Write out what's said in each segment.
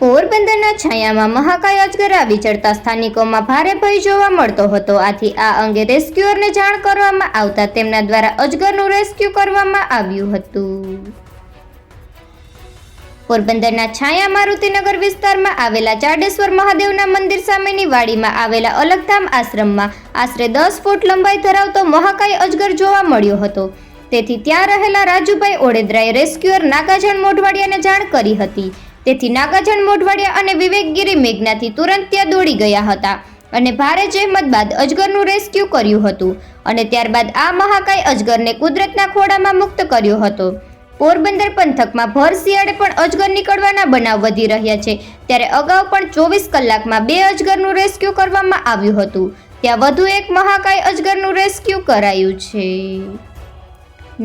પોરબંદરના છાયામાં મહાકાય અજગર આવી ચડતા સ્થાનિકોમાં ભારે ભય જોવા મળતો હતો. આથી આ અંગે રેસ્ક્યુઅરને જાણ કરવામાં આવતા તેમના દ્વારા અજગરનું રેસ્ક્યુ કરવામાં આવ્યું હતું. પોરબંદરના છાયા મારુતિનગર વિસ્તારમાં આવેલા ચાડેશ્વર મહાદેવના મંદિર સામેની વાડીમાં આવેલા અલગધામ આશ્રમમાં આશરે દસ ફૂટ લંબાઈ ધરાવતો મહાકાય અજગર જોવા મળ્યો હતો. તેથી ત્યાં રહેલા રાજુભાઈ ઓડેદરાએ રેસ્ક્યુઅર નાગાજણ મોઢવાડિયાને જાણ કરી હતી. તેથી નાગાજન મોઢવાડિયા અને વિવેકગીરી મેઘનાથી તુરંત ત્યાં દોડી ગયા હતા અને ભારે જહેમત બાદ અજગરનું રેસ્ક્યુ કર્યું હતું અને ત્યારબાદ આ મહાકાય અજગરને કુદરતના ખોળામાં મુક્ત કર્યો હતો. પોરબંદર પંથકમાં ભર શિયાળે પણ અજગર નીકળવાના બનાવ વધી રહ્યા છે. ત્યારે અગાઉ પણ ચોવીસ કલાકમાં બે અજગરનું રેસ્ક્યુ કરવામાં આવ્યું હતું. ત્યાં વધુ એક મહાકાય અજગરનું રેસ્ક્યુ કરાયું છે.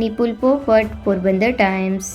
નિપુલ પોપટ, પોરબંદર ટાઈમ્સ.